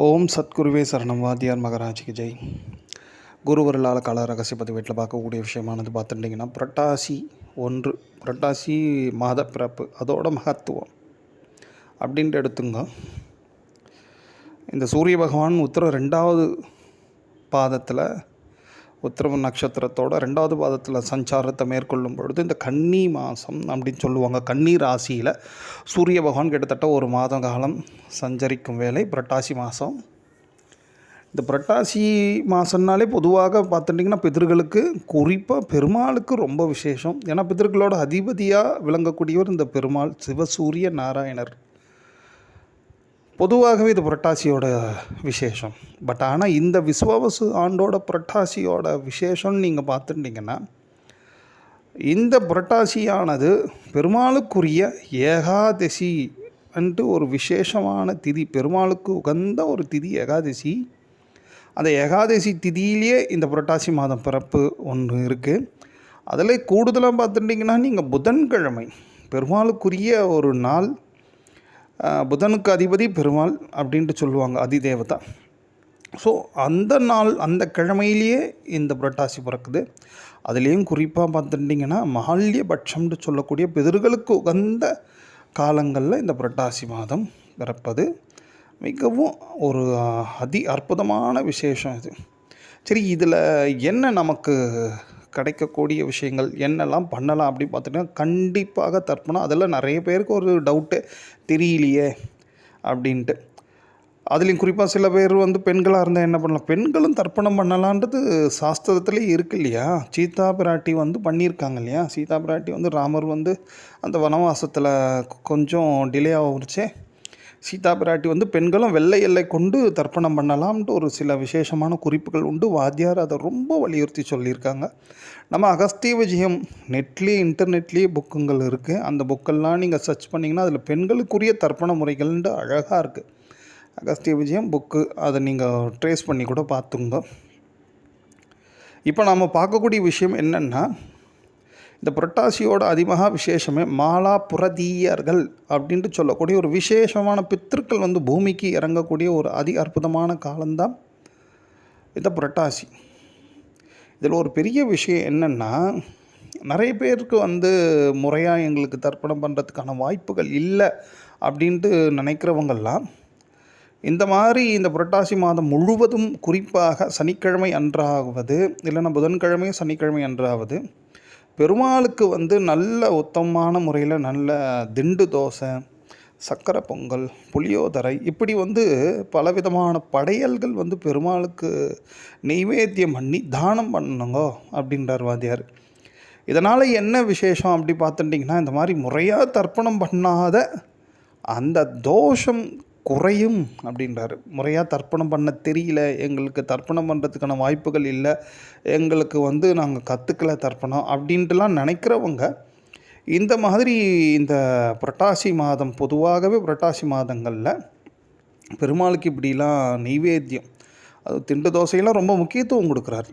ஓம் சத்குருவே சரணம். வாத்தியார் மகராஜிக்கு ஜெய். குருவருளால் கால ரகசிய வீட்டில் பார்க்கக்கூடிய விஷயமானது பார்த்துட்டிங்கன்னா புரட்டாசி ஒன்று புரட்டாசி மாத பிறப்பு அதோட மகத்துவம் அப்படின்ட்டு எடுத்துங்க. இந்த சூரிய பகவான் உத்தர ரெண்டாவது பாதத்தில் உத்திரம நட்சத்திரத்தோட ரெண்டாவது பாதத்தில் சஞ்சாரத்தை மேற்கொள்ளும் பொழுது இந்த கன்னி மாதம் அப்படின்னு சொல்லுவாங்க. கன்னி ராசியில் சூரிய பகவான் கிட்டத்தட்ட ஒரு மாத காலம் சஞ்சரிக்கும் வேலை புரட்டாசி மாதம் இந்த புரட்டாசி மாதம்னாலே பொதுவாக பார்த்துட்டிங்கன்னா பிதர்களுக்கு குறிப்பாக பெருமாளுக்கு ரொம்ப விசேஷம். ஏன்னா பிதர்களோட அதிபதியாக விளங்கக்கூடியவர் இந்த பெருமாள் சிவசூரிய நாராயணர். பொதுவாகவே இது புரட்டாசியோட விசேஷம். பட் ஆனால் இந்த விஸ்வாவசு ஆண்டோட புரட்டாசியோட விசேஷம்னு நீங்கள் பார்த்துட்டிங்கன்னா இந்த புரட்டாசியானது பெருமாளுக்குரிய ஏகாதசி அன்ட்டு ஒரு விசேஷமான திதி பெருமாளுக்கு உகந்த ஒரு திதி ஏகாதசி. அந்த ஏகாதசி திதியிலேயே இந்த புரட்டாசி மாதம் பிறப்பு ஒன்று இருக்குது அதில் கூடுதலாக பார்த்துட்டிங்கன்னா நீங்கள் புதன்கிழமை பெருமாளுக்குரிய ஒரு நாள் புதனுக்கு அதிபதி பெருமாள் அப்படின்ட்டு சொல்லுவாங்க அதிதேவதா. ஸோ அந்த நாள் அந்த கிழமையிலேயே இந்த புரட்டாசி பிறக்குது. அதுலேயும் குறிப்பாக பார்த்துட்டிங்கன்னா மகால்யபட்சம்னு சொல்லக்கூடிய பிதர்களுக்கு உகந்த காலங்களில் இந்த புரட்டாசி மாதம் பிறப்பது. மிகவும் ஒரு அதி அற்புதமான விசேஷம் இது. சரி இதில் என்ன நமக்கு கிடைக்கக்கூடிய விஷயங்கள் என்னெல்லாம் பண்ணலாம் அப்படின்னு பார்த்துட்டிங்கன்னா கண்டிப்பாக தர்ப்பணம். அதில் நிறைய பேருக்கு ஒரு டவுட்டு தெரியலையே அப்படின்ட்டு. அதுலேயும் குறிப்பாக சில பேர் வந்து பெண்களாக இருந்தால் என்ன பண்ணலாம்? பெண்களும் தர்ப்பணம் பண்ணலான்றது சாஸ்திரத்துலேயே இருக்கு இல்லையா? சீதா பிராட்டி வந்து பண்ணியிருக்காங்க இல்லையா? சீதா பிராட்டி வந்து ராமர் வந்து அந்த வனவாசத்தில் கொஞ்சம் டிலே ஆகிருச்சே சீதா பிராட்டி வந்து பெண்களும் வெள்ளை எல்லை கொண்டு தர்ப்பணம் பண்ணலாம்ன்ட்டு ஒரு சில விசேஷமான குறிப்புகள் உண்டு. வாத்தியார் அதை ரொம்ப வலியுறுத்தி சொல்லியிருக்காங்க. நம்ம அகஸ்திய விஜயம் நெட்லேயே இன்டர்நெட்லேயே புக்குங்கள் இருக்குது அந்த புக்கெல்லாம் நீங்கள் சர்ச் பண்ணிங்கன்னா அதில் பெண்களுக்குரிய தர்ப்பண முறைகள்ன்ட்டு அழகாக இருக்குது அகஸ்திய விஜயம் புக்கு அதை நீங்கள் ட்ரேஸ் பண்ணி கூட பார்த்துங்க இப்போ நாம் பார்க்கக்கூடிய விஷயம் என்னென்னா இந்த புரட்டாசியோட அதிமகா விசேஷமே மாலா புரதீயர்கள் அப்படின்ட்டு சொல்லக்கூடிய ஒரு விசேஷமான பித்திருக்கள் வந்து பூமிக்கு இறங்கக்கூடிய ஒரு அதி அற்புதமான காலம்தான் இந்த புரட்டாசி. இதில் ஒரு பெரிய விஷயம் என்னென்னா நிறைய பேருக்கு வந்து முறையாக எங்களுக்கு தர்ப்பணம் பண்ணுறதுக்கான வாய்ப்புகள் இல்லை அப்படின்ட்டு நினைக்கிறவங்கெல்லாம் இந்த மாதிரி இந்த புரட்டாசி மாதம் முழுவதும் குறிப்பாக சனிக்கிழமை அன்றாவது இல்லைன்னா புதன்கிழமை சனிக்கிழமை அன்றாவது பெருமாளுக்கு வந்து நல்ல உத்தமமான முறையில் நல்ல திண்டு தோசை சக்கரை பொங்கல் புளியோதரை இப்படி வந்து பலவிதமான படையல்கள் வந்து பெருமாளுக்கு நெய்வேத்தியம் பண்ணி தானம் பண்ணணுங்க அப்படின்றார் வாதியார் இதனால் என்ன விசேஷம் அப்படி பார்த்துட்டிங்கன்னா இந்த மாதிரி முறையாக தர்ப்பணம் பண்ணாத அந்த தோஷம் குறையும் அப்படின்றாரு. முறையாக தர்ப்பணம் பண்ண தெரியல. எங்களுக்கு தர்ப்பணம் பண்ணுறதுக்கான வாய்ப்புகள் இல்லை. எங்களுக்கு வந்து நாங்கள் கற்றுக்கல தர்ப்பணம் அப்படின்ட்டுலாம் நினைக்கிறவங்க இந்த மாதிரி இந்த புரட்டாசி மாதம் பொதுவாகவே புரட்டாசி மாதங்களில் பெருமாளுக்கு இப்படிலாம் நெய்வேத்தியம் அது திண்டு தோசையெல்லாம் ரொம்ப முக்கியத்துவம் கொடுக்குறாரு.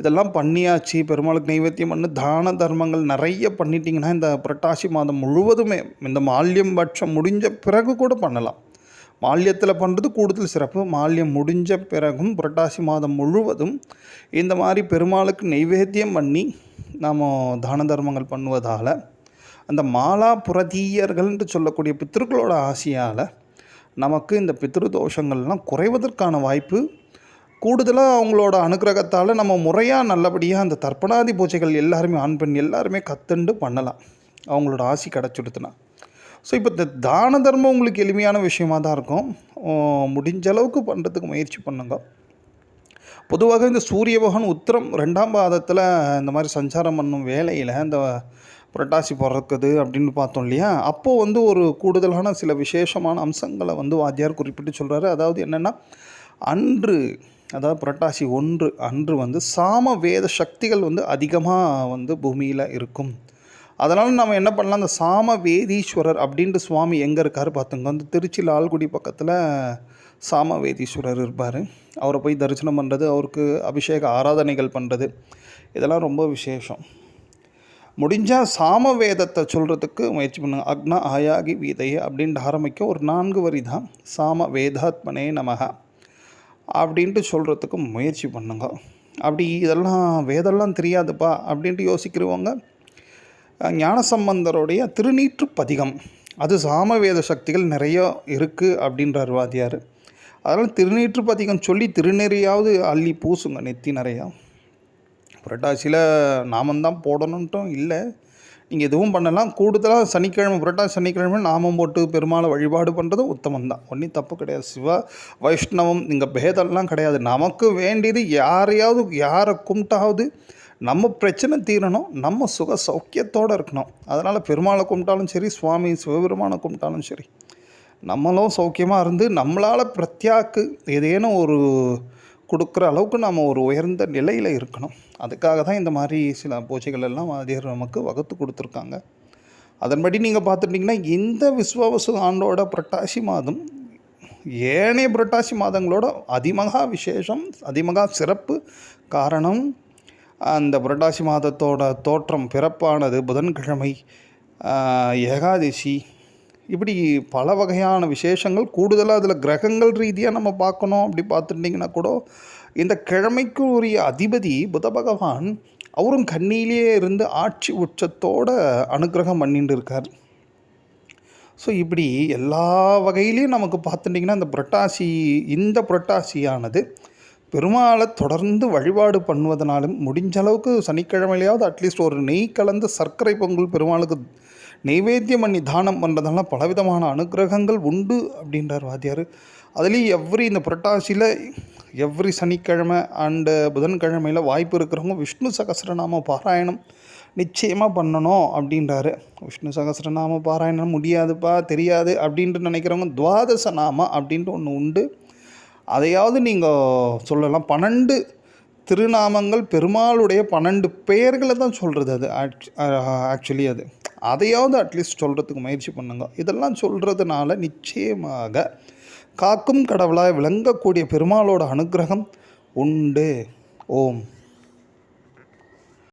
இதெல்லாம் பண்ணியாச்சு பெருமாளுக்கு நைவேத்தியம் பண்ணு தான தர்மங்கள் நிறைய பண்ணிட்டீங்கன்னா இந்த புரட்டாசி மாதம் முழுவதுமே இந்த மால்யம் பட்சம் முடிஞ்ச பிறகு கூட பண்ணலாம். மால்யத்தில் பண்ணுறது கூடுதல் சிறப்பு. மால்யம் முடிஞ்ச பிறகும் புரட்டாசி மாதம் முழுவதும் இந்த மாதிரி பெருமாளுக்கு நைவேத்தியம் பண்ணி நாம் தான தர்மங்கள் பண்ணுவதால் அந்த மாலா புரதீயர்கள்ன்ட்டு சொல்லக்கூடிய பித்திருக்களோட ஆசையால் நமக்கு இந்த பித்ரு தோஷங்கள்லாம் குறைவதற்கான வாய்ப்பு கூடுதலாக அவங்களோட அனுக்கிரகத்தால் நம்ம முறையாக நல்லபடியாக அந்த தர்ப்பணாதி பூஜைகள் எல்லாருமே ஆண் பெண் எல்லாருமே கத்துண்டு பண்ணலாம். அவங்களோட ஆசி கிடச்சிடுதுன்னா ஸோ இப்போ இந்த தான தர்மம் உங்களுக்கு எளிமையான விஷயமா தான் இருக்கும் முடிஞ்ச அளவுக்கு பண்ணுறதுக்கு முயற்சி பண்ணுங்க. பொதுவாக இந்த சூரிய பகவான் உத்திரம் ரெண்டாம் பாதத்தில் இந்த மாதிரி சஞ்சாரம் பண்ணும் வேலையில் இந்த புரட்டாசி பிறக்குது அப்படின்னு பார்த்தோம் இல்லையா? அப்போது வந்து ஒரு கூடுதலான சில விசேஷமான அம்சங்களை வந்து வாத்தியார் குறிப்பிட்டு சொல்கிறாரு அதாவது என்னென்னா அன்று அதாவது புரட்டாசி ஒன்று அன்று வந்து சாம வேத சக்திகள் வந்து அதிகமாக வந்து பூமியில் இருக்கும். அதனால் நம்ம என்ன பண்ணலாம்? அந்த சாம வேதீஸ்வரர் அப்படின்ட்டு சுவாமி எங்கே இருக்கார் பார்த்துங்க வந்து திருச்சி லால்குடி பக்கத்தில் சாம வேதீஸ்வரர் இருப்பார். அவரை போய் தரிசனம் பண்ணுறது அவருக்கு அபிஷேக ஆராதனைகள் பண்ணுறது இதெல்லாம் ரொம்ப விசேஷம். முடிஞ்சால் சாம வேதத்தை சொல்கிறதுக்கு முயற்சி பண்ணுங்க. அக்ன ஆயாகி வீதைய அப்படின்ட்டு ஆரம்பிக்க ஒரு நான்கு வரி தான். சாம வேதாத்மனே நமக அப்படின்ட்டு சொல்கிறதுக்கு முயற்சி பண்ணுங்க. அப்படி இதெல்லாம் வேதெல்லாம் தெரியாதுப்பா அப்படின்ட்டு யோசிக்கிறவங்க ஞானசம்பந்தருடைய திருநீற்று பதிகம் அது சாமவேத சக்திகள் நிறைய இருக்குது அப்படின்றார் வாதியார் அதனால் திருநீற்று பதிகம் சொல்லி திருநெறியாவது அள்ளி பூசுங்க நெத்தி நிறையா. புரட்டாசியில் நாமந்தான் போடணுன்ட்டும் இல்லை. நீங்கள் எதுவும் பண்ணலாம். கூடுதலாக சனிக்கிழமை புரட்டாசி சனிக்கிழமை நாமம் போட்டு பெருமாளை வழிபாடு பண்ணுறது உத்தமம் தான் ஒன்றும் தப்பு கிடையாது. சிவ வைஷ்ணவம் இங்கே பேதம்லாம் கிடையாது. நமக்கு வேண்டியது யாரையாவது யாரை கும்பிட்டாவது நம்ம பிரச்சனை தீரணும் நம்ம சுக சௌக்கியத்தோடு இருக்கணும். அதனால் பெருமாளை கும்பிட்டாலும் சரி சுவாமி சிவபெருமானை கும்பிட்டாலும் சரி நம்மளும் சௌக்கியமாக இருந்து நம்மளால் பிரத்யாக்கு ஏதேனும் ஒரு கொடுக்குற அளவுக்கு நாம் ஒரு உயர்ந்த நிலையில் இருக்கணும். அதுக்காக தான் இந்த மாதிரி சில பூஜைகள் எல்லாம் வாத்தியார் நமக்கு வகுத்து கொடுத்துருக்காங்க. அதன்படி நீங்கள் பார்த்துட்டிங்கன்னா இந்த விஸ்வாவசு ஆண்டோட புரட்டாசி மாதம் ஏனைய புரட்டாசி மாதங்களோட அதிமகா விசேஷம் அதிமகா சிறப்பு காரணம் அந்த புரட்டாசி மாதத்தோட தோற்றம் பிறப்பானது புதன்கிழமை ஏகாதசி. இப்படி பல வகையான விசேஷங்கள் கூடுதலாக அதில் கிரகங்கள் ரீதியாக நம்ம பார்க்கணும் அப்படி பார்த்துட்டிங்கன்னா கூட இந்த கிழமைக்கு உரிய அதிபதி புத பகவான் அவரும் கண்ணியிலேயே இருந்து ஆட்சி உச்சத்தோட அனுக்கிரகம் பண்ணிட்டு இருக்கார். ஸோ இப்படி எல்லா வகையிலையும் நமக்கு பார்த்துட்டிங்கன்னா இந்த புரட்டாசி இந்த புரட்டாசியானது பெருமாளை தொடர்ந்து வழிபாடு பண்ணுவதனாலும் முடிஞ்ச அளவுக்கு சனிக்கிழமையிலையாவது அட்லீஸ்ட் ஒரு நெய் கலந்த சர்க்கரை பொங்கல் பெருமாளுக்கு நெய்வேத்தியம் பண்ணி தானம் பண்ணுறதுனால பலவிதமான அனுக்கிரகங்கள் உண்டு அப்படின்றார் வாத்தியார். அதுலேயும் எவ்ரி இந்த புரட்டாசியில் எவ்ரி சனிக்கிழமை அண்டு புதன்கிழமையில் வாய்ப்பு இருக்கிறவங்க விஷ்ணு சகசரநாம பாராயணம் நிச்சயமாக பண்ணணும் அப்படின்றாரு. விஷ்ணு சகசரநாம பாராயணம் முடியாதுப்பா தெரியாது அப்படின்ட்டு நினைக்கிறவங்க துவாதச நாம அப்படின்ட்டு ஒன்று உண்டு. அதையாவது நீங்கள் சொல்லலாம். பன்னெண்டு திருநாமங்கள் பெருமாளுடைய பன்னெண்டு பெயர்களை தான் சொல்கிறது அது. ஆக்சுவலி uh, அது. அதையாவது அட்லீஸ்ட் சொல்கிறதுக்கு முயற்சி பண்ணுங்க. இதெல்லாம் சொல்கிறதுனால நிச்சயமாக காக்கும் கடவுளாய் விளங்கக்கூடிய பெருமாளோட அனுக்கிரகம் உண்டு. ஓம்.